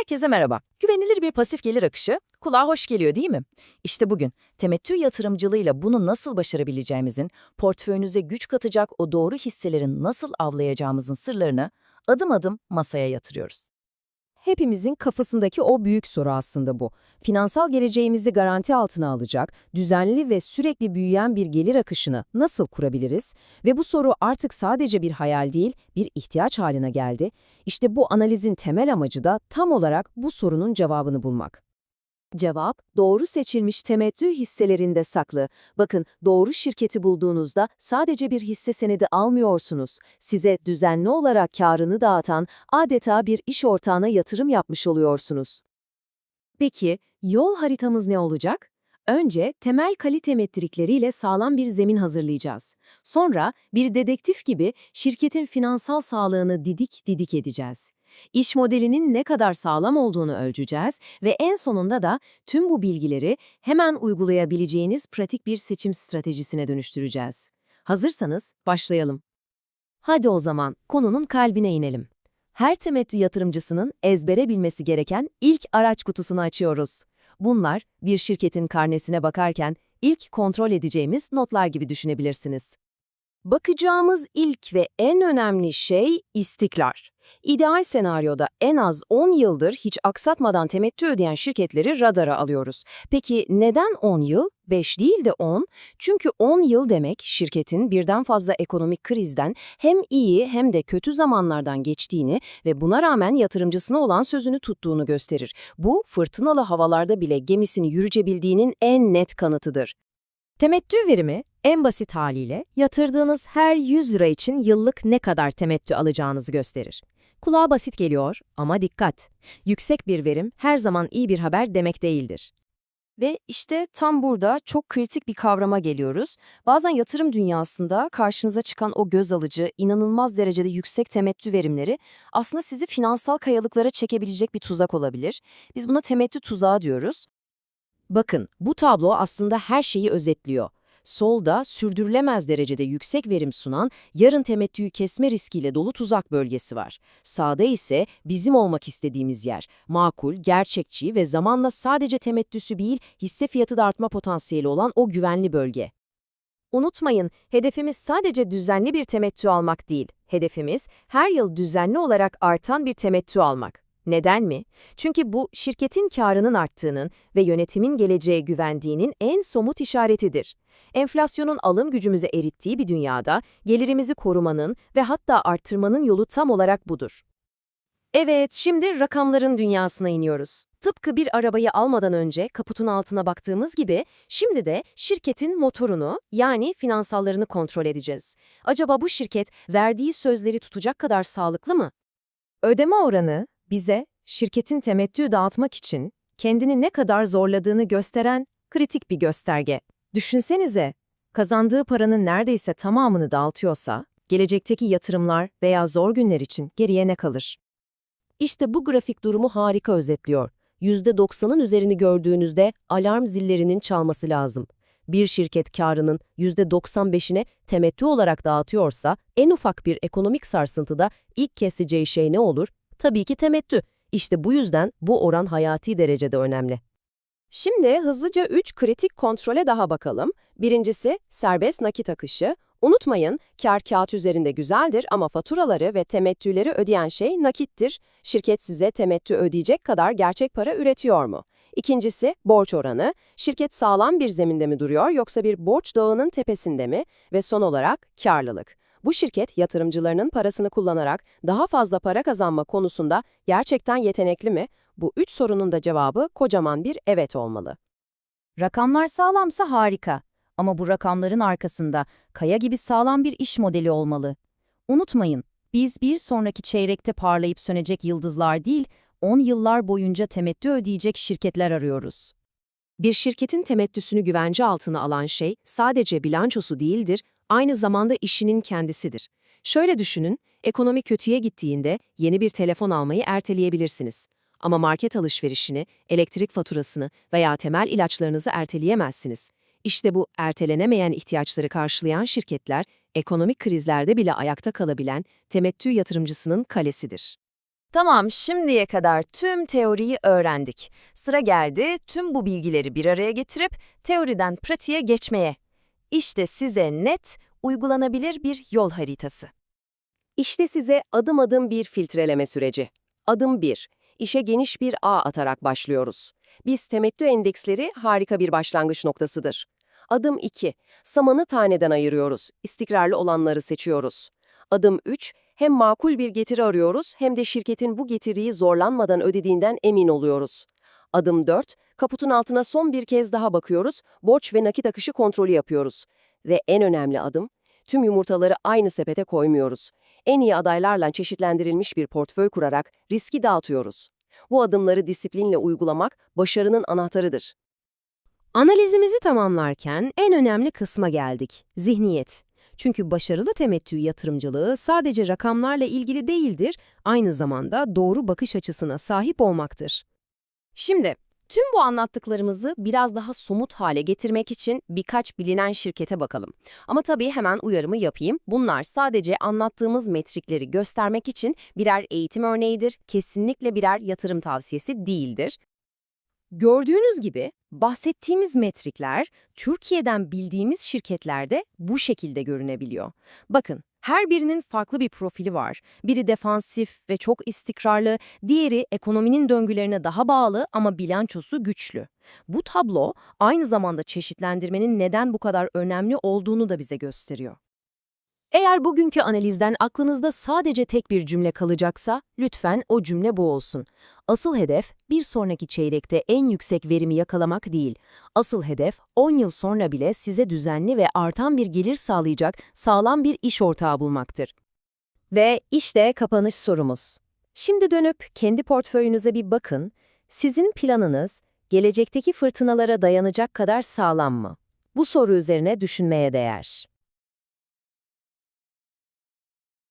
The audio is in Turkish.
Herkese merhaba. Güvenilir bir pasif gelir akışı kulağa hoş geliyor değil mi? İşte bugün temettü yatırımcılığıyla bunu nasıl başarabileceğimizin, portföyünüze güç katacak o doğru hisselerin nasıl avlayacağımızın sırlarını adım adım masaya yatırıyoruz. Hepimizin kafasındaki o büyük soru aslında bu. Finansal geleceğimizi garanti altına alacak, düzenli ve sürekli büyüyen bir gelir akışını nasıl kurabiliriz? Ve bu soru artık sadece bir hayal değil, bir ihtiyaç haline geldi. İşte bu analizin temel amacı da tam olarak bu sorunun cevabını bulmak. Cevap, doğru seçilmiş temettü hisselerinde saklı. Bakın, doğru şirketi bulduğunuzda sadece bir hisse senedi almıyorsunuz. Size düzenli olarak karını dağıtan, adeta bir iş ortağına yatırım yapmış oluyorsunuz. Peki, yol haritamız ne olacak? Önce temel kalite metrikleriyle sağlam bir zemin hazırlayacağız. Sonra bir dedektif gibi şirketin finansal sağlığını didik didik edeceğiz. İş modelinin ne kadar sağlam olduğunu ölçeceğiz ve en sonunda da tüm bu bilgileri hemen uygulayabileceğiniz pratik bir seçim stratejisine dönüştüreceğiz. Hazırsanız başlayalım. Hadi o zaman konunun kalbine inelim. Her temettü yatırımcısının ezbere bilmesi gereken ilk araç kutusunu açıyoruz. Bunlar bir şirketin karnesine bakarken ilk kontrol edeceğimiz notlar gibi düşünebilirsiniz. Bakacağımız ilk ve en önemli şey istikrar. İdeal senaryoda en az 10 yıldır hiç aksatmadan temettü ödeyen şirketleri radara alıyoruz. Peki neden 10 yıl? 5 değil de 10? Çünkü 10 yıl demek şirketin birden fazla ekonomik krizden hem iyi hem de kötü zamanlardan geçtiğini ve buna rağmen yatırımcısına olan sözünü tuttuğunu gösterir. Bu fırtınalı havalarda bile gemisini yürütebildiğinin en net kanıtıdır. Temettü verimi en basit haliyle yatırdığınız her 100 lira için yıllık ne kadar temettü alacağınızı gösterir. Kulağa basit geliyor ama dikkat. Yüksek bir verim her zaman iyi bir haber demek değildir. Ve işte tam burada çok kritik bir kavrama geliyoruz. Bazen yatırım dünyasında karşınıza çıkan o göz alıcı, inanılmaz derecede yüksek temettü verimleri aslında sizi finansal kayalıklara çekebilecek bir tuzak olabilir. Biz buna temettü tuzağı diyoruz. Bakın, bu tablo aslında her şeyi özetliyor. Solda sürdürülemez derecede yüksek verim sunan, yarın temettüyü kesme riskiyle dolu tuzak bölgesi var. Sağda ise bizim olmak istediğimiz yer. Makul, gerçekçi ve zamanla sadece temettüsü değil, hisse fiyatı da artma potansiyeli olan o güvenli bölge. Unutmayın, hedefimiz sadece düzenli bir temettü almak değil. Hedefimiz her yıl düzenli olarak artan bir temettü almak. Neden mi? Çünkü bu şirketin karının arttığının ve yönetimin geleceğe güvendiğinin en somut işaretidir. Enflasyonun alım gücümüzü erittiği bir dünyada gelirimizi korumanın ve hatta arttırmanın yolu tam olarak budur. Evet, şimdi rakamların dünyasına iniyoruz. Tıpkı bir arabayı almadan önce kaputun altına baktığımız gibi, şimdi de şirketin motorunu yani finansallarını kontrol edeceğiz. Acaba bu şirket verdiği sözleri tutacak kadar sağlıklı mı? Ödeme oranı bize şirketin temettü dağıtmak için kendini ne kadar zorladığını gösteren kritik bir gösterge. Düşünsenize, kazandığı paranın neredeyse tamamını dağıtıyorsa, gelecekteki yatırımlar veya zor günler için geriye ne kalır? İşte bu grafik durumu harika özetliyor. %90'ın üzerini gördüğünüzde alarm zillerinin çalması lazım. Bir şirket karının %95'ine temettü olarak dağıtıyorsa, en ufak bir ekonomik sarsıntıda ilk keseceği şey ne olur? Tabii ki temettü. İşte bu yüzden bu oran hayati derecede önemli. Şimdi hızlıca 3 kritik kontrole daha bakalım. Birincisi serbest nakit akışı. Unutmayın, kar kağıt üzerinde güzeldir ama faturaları ve temettüleri ödeyen şey nakittir. Şirket size temettü ödeyecek kadar gerçek para üretiyor mu? İkincisi borç oranı. Şirket sağlam bir zeminde mi duruyor yoksa bir borç dağının tepesinde mi? Ve son olarak karlılık. Bu şirket yatırımcılarının parasını kullanarak daha fazla para kazanma konusunda gerçekten yetenekli mi? Bu üç sorunun da cevabı kocaman bir evet olmalı. Rakamlar sağlamsa harika. Ama bu rakamların arkasında kaya gibi sağlam bir iş modeli olmalı. Unutmayın, biz bir sonraki çeyrekte parlayıp sönecek yıldızlar değil, 10 yıllar boyunca temettü ödeyecek şirketler arıyoruz. Bir şirketin temettüsünü güvence altına alan şey sadece bilançosu değildir, aynı zamanda işinin kendisidir. Şöyle düşünün, ekonomi kötüye gittiğinde yeni bir telefon almayı erteleyebilirsiniz. Ama market alışverişini, elektrik faturasını veya temel ilaçlarınızı erteleyemezsiniz. İşte bu ertelenemeyen ihtiyaçları karşılayan şirketler, ekonomik krizlerde bile ayakta kalabilen temettü yatırımcısının kalesidir. Tamam, şimdiye kadar tüm teoriyi öğrendik. Sıra geldi tüm bu bilgileri bir araya getirip teoriden pratiğe geçmeye. İşte size net, uygulanabilir bir yol haritası. İşte size adım adım bir filtreleme süreci. Adım 1. İşe geniş bir ağ atarak başlıyoruz. Biz temettü endeksleri harika bir başlangıç noktasıdır. Adım 2. Samanı taneden ayırıyoruz. İstikrarlı olanları seçiyoruz. Adım 3. Hem makul bir getiri arıyoruz hem de şirketin bu getiriyi zorlanmadan ödediğinden emin oluyoruz. Adım 4. Kaputun altına son bir kez daha bakıyoruz. Borç ve nakit akışı kontrolü yapıyoruz. Ve en önemli adım, tüm yumurtaları aynı sepete koymuyoruz en iyi adaylarla çeşitlendirilmiş bir portföy kurarak riski dağıtıyoruz. Bu adımları disiplinle uygulamak başarının anahtarıdır. Analizimizi tamamlarken en önemli kısma geldik, zihniyet. Çünkü başarılı temettü yatırımcılığı sadece rakamlarla ilgili değildir, aynı zamanda doğru bakış açısına sahip olmaktır. Şimdi, tüm bu anlattıklarımızı biraz daha somut hale getirmek için birkaç bilinen şirkete bakalım. Ama tabii hemen uyarımı yapayım. Bunlar sadece anlattığımız metrikleri göstermek için birer eğitim örneğidir, kesinlikle birer yatırım tavsiyesi değildir. Gördüğünüz gibi bahsettiğimiz metrikler Türkiye'den bildiğimiz şirketlerde bu şekilde görünebiliyor. Bakın, her birinin farklı bir profili var. Biri defansif ve çok istikrarlı, diğeri ekonominin döngülerine daha bağlı ama bilançosu güçlü. Bu tablo aynı zamanda çeşitlendirmenin neden bu kadar önemli olduğunu da bize gösteriyor. Eğer bugünkü analizden aklınızda sadece tek bir cümle kalacaksa, lütfen o cümle bu olsun. Asıl hedef, bir sonraki çeyrekte en yüksek verimi yakalamak değil. Asıl hedef, 10 yıl sonra bile size düzenli ve artan bir gelir sağlayacak sağlam bir iş ortağı bulmaktır. Ve işte kapanış sorumuz. Şimdi dönüp kendi portföyünüze bir bakın. Sizin planınız, gelecekteki fırtınalara dayanacak kadar sağlam mı? Bu soru üzerine düşünmeye değer.